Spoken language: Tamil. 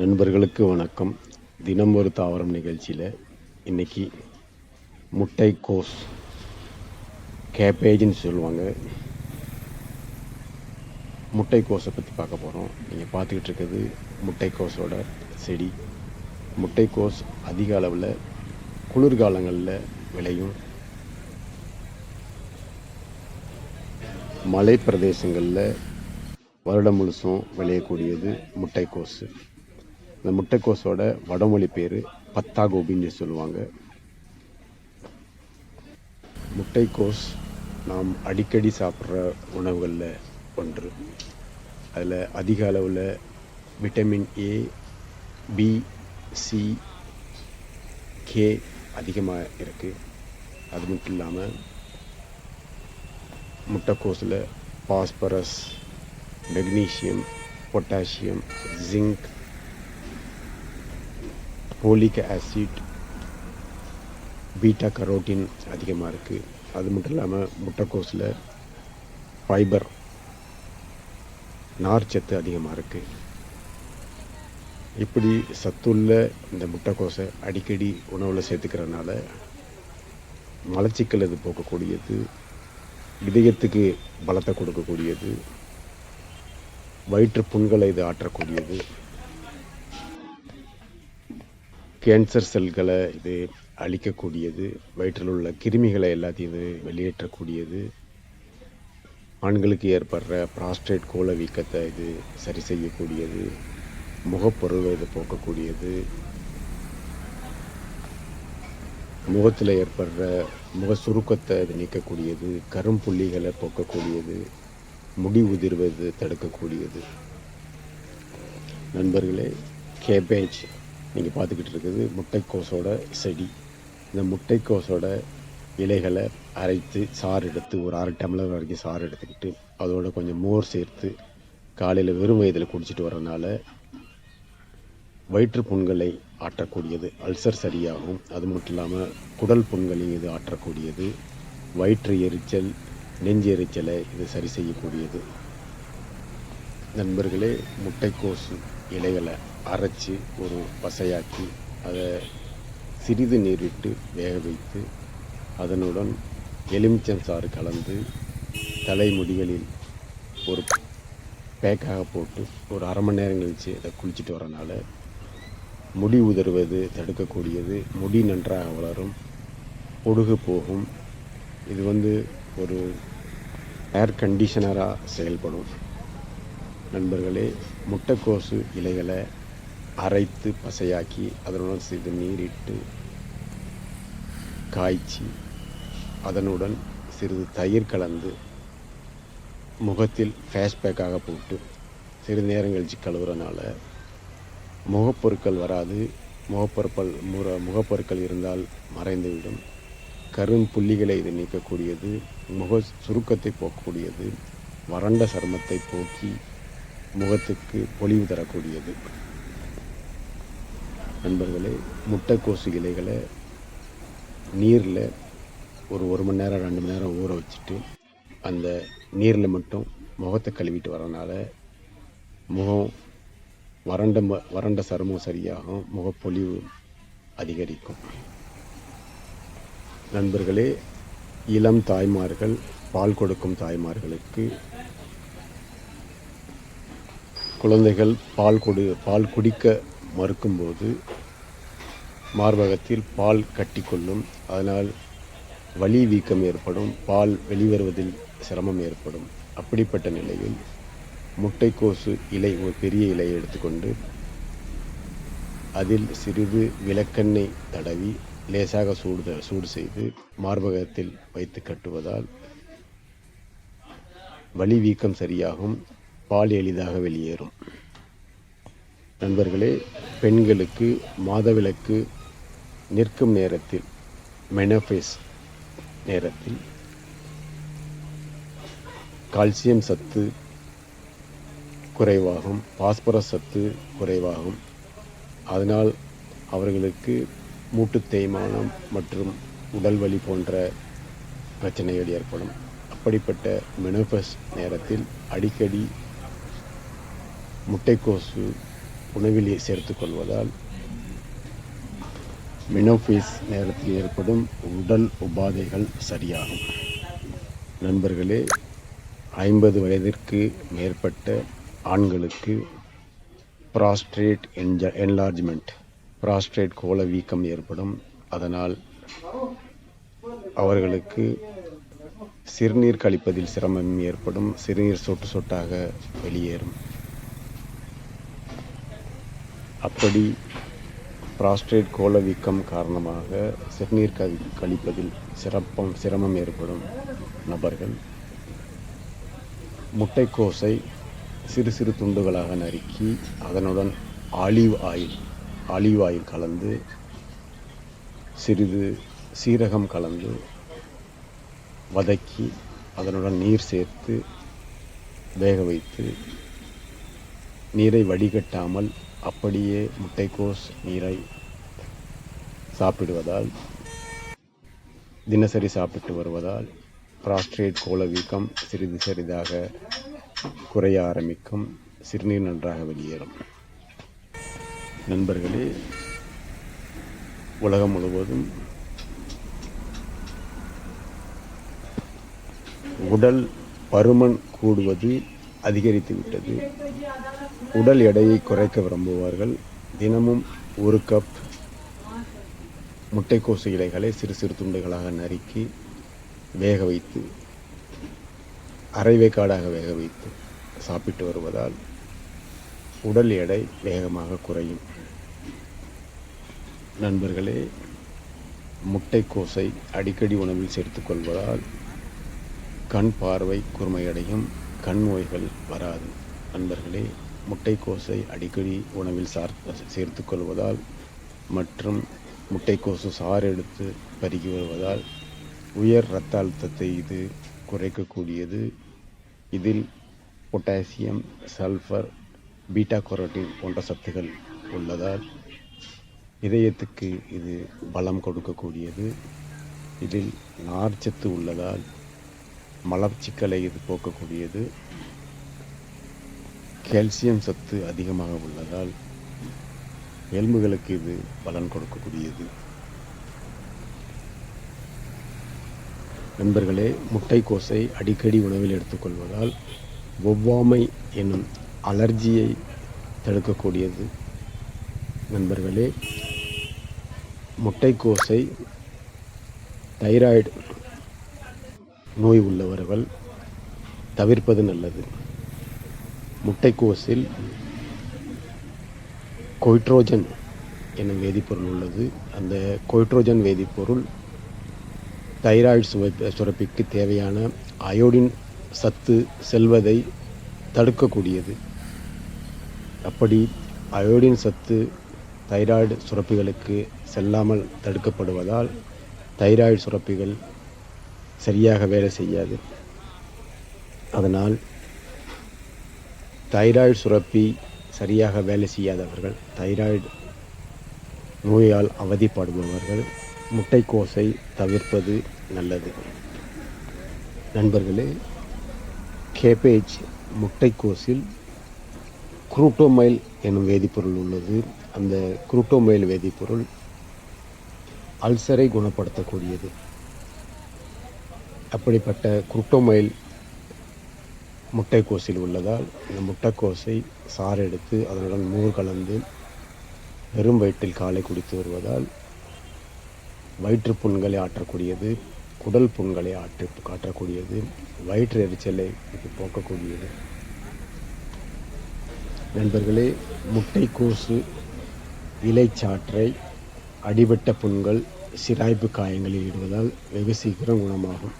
நண்பர்களுக்கு வணக்கம். தினம் ஒரு தாவரம் நிகழ்ச்சியில் இன்னைக்கு முட்டைக்கோஸ் கேபேஜின்னு சொல்லுவாங்க. முட்டைக்கோஸை பற்றி பார்க்க போகிறோம் நீங்கள் பார்த்துக்கிட்டு இருக்கிறது முட்டைக்கோஸோட செடி. முட்டைக்கோஸ் அதிக அளவில் குளிர்காலங்களில் விளையும். மலை பிரதேசங்களில் வருடம் முழுசும் விளையக்கூடியது முட்டைக்கோசு இந்த முட்டைக்கோஸோட வடமொழி பேர் பத்தா கோபின்னு சொல்லுவாங்க. முட்டைக்கோஸ் நாம் அடிக்கடி சாப்பிட்ற உணவுகளில் ஒன்று. அதில் அதிக அளவில் vitamin A B C K அதிகமாக இருக்குது அது மட்டும் இல்லாமல் முட்டைக்கோஸில் phosphorus magnesium potassium zinc folic acid beta carotene அதிகமாக இருக்குது அது மட்டும் இல்லாமல் முட்டைக்கோஸில் ஃபைபர் நார்ச்சத்து அதிகமாக இருக்குது இப்படி சத்துள்ள இந்த முட்டைக்கோஸை அடிக்கடி உணவில் சேர்த்துக்கிறதுனால மலச்சிக்கல் இது போக்கக்கூடியது இதயத்துக்கு பலத்தை கொடுக்கக்கூடியது வயிற்று புண்களை இது ஆற்றக்கூடியது கேன்சர் செல்களை இது அழிக்கக்கூடியது வயிற்றில் உள்ள கிருமிகளை எல்லாத்தையும் இது வெளியேற்றக்கூடியது. ஆண்களுக்கு ஏற்படுற ப்ராஸ்டேட் கோல வீக்கத்தை இது சரி செய்யக்கூடியது. முகப்பொருளை இது போக்கக்கூடியது. முகத்தில் ஏற்படுற முக சுருக்கத்தை இது நீக்கக்கூடியது. கரும்புள்ளிகளை போக்கக்கூடியது. முடி உதிர்வது தடுக்கக்கூடியது. நண்பர்களே கேபேஜ் நீங்கள் பார்த்துக்கிட்டு இருக்குது முட்டைக்கோஸோட செடி. இந்த முட்டைக்கோஸோட இலைகளை அரைத்து சாறு எடுத்து ஒரு அரை டம்ளர் வரைக்கும் சாறு எடுத்துக்கிட்டு அதோட கொஞ்சம் மோர் சேர்த்து காலையில் வெறும் வயதில் குடிச்சிட்டு வரனால வயிற்று புண்களை ஆற்றக்கூடியது அல்சர் சரியாகும். அது மட்டும் இல்லாமல் குடல் புண்களையும் இது ஆற்றக்கூடியது. வயிற்று எரிச்சல் நெஞ்சு எரிச்சலை இது சரி செய்யக்கூடியது. நண்பர்களே முட்டைக்கோசு இலைகளை அரைச்சி ஒரு பசையாக்கி அதை சிறிது நீர் விட்டு வேக வைத்து அதனுடன் எலுமிச்சம் சாறு கலந்து தலைமுடிகளில் ஒரு பேக்காக போட்டு ஒரு அரை மணி நேரம் கழித்து அதை குளிச்சுட்டு வரனால முடி உதறுவது தடுக்கக்கூடியது முடி நன்றாக வளரும் பொடுகு போகும். இது வந்து ஒரு ஏர் கண்டிஷனராக செயல்படும். நண்பர்களே முட்டைக்கோசு இலைகளை அரைத்து பசையாக்கி அதனுடன் சிறிது நீரிட்டு காய்ச்சி அதனுடன் சிறிது தயிர் கலந்து முகத்தில் ஃபேஸ் பேக்காக போட்டு சிறிது நேரம் கழித்து கழுவுறனால முகப்பொருட்கள் வராது. முகப்பொருட்கள் முற முகப்பொருட்கள் இருந்தால் மறைந்துவிடும். கரும் புள்ளிகளை இது நீக்கக்கூடியது. முக சுருக்கத்தை போக்கக்கூடியது. வறண்ட சருமத்தை போக்கி முகத்துக்கு பொலிவு தரக்கூடியது. நண்பர்களே முட்டைக்கோசு இலைகளை நீரில் ஒரு ஒரு மணி நேரம் ரெண்டு மணி நேரம் ஊற வச்சுட்டு அந்த நீரில் மட்டும் முகத்தை கழுவிட்டு வரனால முகம் வறண்ட ம வறண்ட சருமம் சரியாகும் முகப்பொலிவு அதிகரிக்கும். நண்பர்களே இளம் தாய்மார்கள் பால் கொடுக்கும் தாய்மார்களுக்கு குழந்தைகள் பால் கொடு பால் குடிக்க மறுக்கும்போது மார்பகத்தில் பால் கட்டிக்கொள்ளும். அதனால் வலி வீக்கம் ஏற்படும். பால் வெளிவருவதில் சிரமம் ஏற்படும். அப்படிப்பட்ட நிலையில் முட்டைக்கோசு இலை ஒரு பெரிய இலையை எடுத்துக்கொண்டு அதில் சிறிது விளக்கெண்ணெய் தடவி லேசாக சூடு சூடு செய்து மார்பகத்தில் வைத்து கட்டுவதால் வலி வீக்கம் சரியாகும். பால் எளிதாக வெளியேறும். நண்பர்களே பெண்களுக்கு மாதவிலக்கு நிற்கும் நேரத்தில் மெனோஃபேஸ் நேரத்தில் கால்சியம் சத்து குறைவாகும் பாஸ்பரஸ் சத்து குறைவாகும். அதனால் அவர்களுக்கு மூட்டு தேய்மானம் மற்றும் உடல் வலி போன்ற பிரச்சனைகள் ஏற்படும். அப்படிப்பட்ட மெனோபஸ் நேரத்தில் அடிக்கடி முட்டைக்கோசு உணவில் சேர்த்துக்கொள்வதால் மினோஃபேஸ் நேரத்தில் ஏற்படும் உடல் உபாதைகள் சரியாகும். நண்பர்களே ஐம்பது வயதிற்கு மேற்பட்ட ஆண்களுக்கு ப்ராஸ்ட்ரேட் என்ஜ என்லார்ஜ்மெண்ட் ப்ராஸ்ட்ரேட் கோல வீக்கம் ஏற்படும். அதனால் அவர்களுக்கு சிறுநீர் கழிப்பதில் சிரமம் ஏற்படும். சிறுநீர் சொட்டு சொட்டாக வெளியேறும். அப்படி ப்ராஸ்ட்ரேட் கோல வீக்கம் காரணமாக சிறுநீர் கழி கழிப்பதில் சிறப்பம் சிரமம் ஏற்படும் நபர்கள். முட்டைக்கோஸை சிறு சிறு துண்டுகளாக நறுக்கி அதனுடன் ஆலிவ் ஆயில் ஆலிவ் ஆயில் கலந்து சிறிது சீரகம் கலந்து வதக்கி அதனுடன் நீர் சேர்த்து வேக வைத்து நீரை வடிகட்டாமல் அப்படியே முட்டைக்கோஸ் நீரை சாப்பிடுவதால் தினசரி சாப்பிட்டு வருவதால் ப்ராஸ்ட்ரேட் கோல வீக்கம் சிறிது சிறிதாக குறைய ஆரம்பிக்கும். சிறுநீர் நன்றாக வெளியேறும். நண்பர்களே உலகம் முழுவதும் உடல் பருமன் கூடுவது அதிகரித்து விட்டது. உடல் எடையை குறைக்க விரும்புவார்கள். தினமும் ஒரு கப் முட்டைக்கோசு இலைகளை சிறு சிறு துண்டுகளாக நறுக்கி வேக வைத்து அரைவேக்காடாக வேக வைத்து சாப்பிட்டு வருவதால் உடல் எடை வேகமாக குறையும். நண்பர்களே முட்டைக்கோசை அடிக்கடி உணவில் சேர்த்துக்கொள்வதால் கண் பார்வை குறுமையடையும். கண் நோய்கள் வராது. நண்பர்களே முட்டைக்கோஸை அடிக்கடி உணவில் சார் சேர்த்து கொள்வதால் மற்றும் முட்டைக்கோசு சாறு எடுத்து பருகி வருவதால் உயர் இரத்த அழுத்தத்தை இது குறைக்கக்கூடியது. இதில் பொட்டாசியம் சல்ஃபர் பீட்டா கொரோட்டின் போன்ற சத்துகள் உள்ளதால் இதயத்துக்கு இது பலம் கொடுக்கக்கூடியது. இதில் நார்ச்சத்து உள்ளதால் மலர்ச்சிக்கலை இது போக்கக்கூடியது கால்சியம் சத்து அதிகமாக உள்ளதால் எலும்புகளுக்கு இது பலன் கொடுக்கக்கூடியது. நண்பர்களே முட்டைக்கோசை அடிக்கடி உணவில் எடுத்துக்கொள்வதால் ஒவ்வாமை என்னும் அலர்ஜியை தடுக்கக்கூடியது. நண்பர்களே முட்டைக்கோசை தைராய்டு நோய் உள்ளவர்கள் தவிர்ப்பது நல்லது. முட்டைக்கோஸில் கொய்ட்ரோஜன் என்னும் வேதிப்பொருள் உள்ளது. அந்த கொய்ட்ரோஜன் வேதிப்பொருள் தைராய்டு சுவை சுரப்பிக்கு தேவையான அயோடின் சத்து செல்வதை தடுக்கக்கூடியது. அப்படி அயோடின் சத்து தைராய்டு சுரப்பிகளுக்கு செல்லாமல் தடுக்கப்படுவதால் தைராய்டு சுரப்பிகள் சரியாக வேலை செய்யாது. அதனால் தைராய்டு சுரப்பி சரியாக வேலை செய்யாதவர்கள் தைராய்டு நோயால் அவதிப்படுபவர்கள் முட்டைக்கோஸை தவிர்ப்பது நல்லது. நண்பர்களே கேபேஜ் முட்டைக்கோஸில் குரூட்டோமைல் என்னும் வேதிப்பொருள் உள்ளது. அந்த குரூட்டோமைல் வேதிப்பொருள் அல்சரை குணப்படுத்தக்கூடியது. அப்படிப்பட்ட குருட்டோமைல் முட்டைக்கோசில் உள்ளதால் இந்த முட்டைக்கோசை சாறு எடுத்து அதனுடன் மோர் கலந்து வெறும் வயிற்றில் காலை குடித்து வருவதால் வயிற்று புண்களை ஆற்றக்கூடியது குடல் புண்களை ஆற்று காட்டக்கூடியது வயிற்று எரிச்சலை இது போக்கக்கூடியது. நண்பர்களே முட்டைக்கோசு இலைச்சாற்றை அடிபட்ட புண்கள் சிராய்ப்பு காயங்களில் இடுவதால் வெகு சீக்கிரம் குணமாகும்.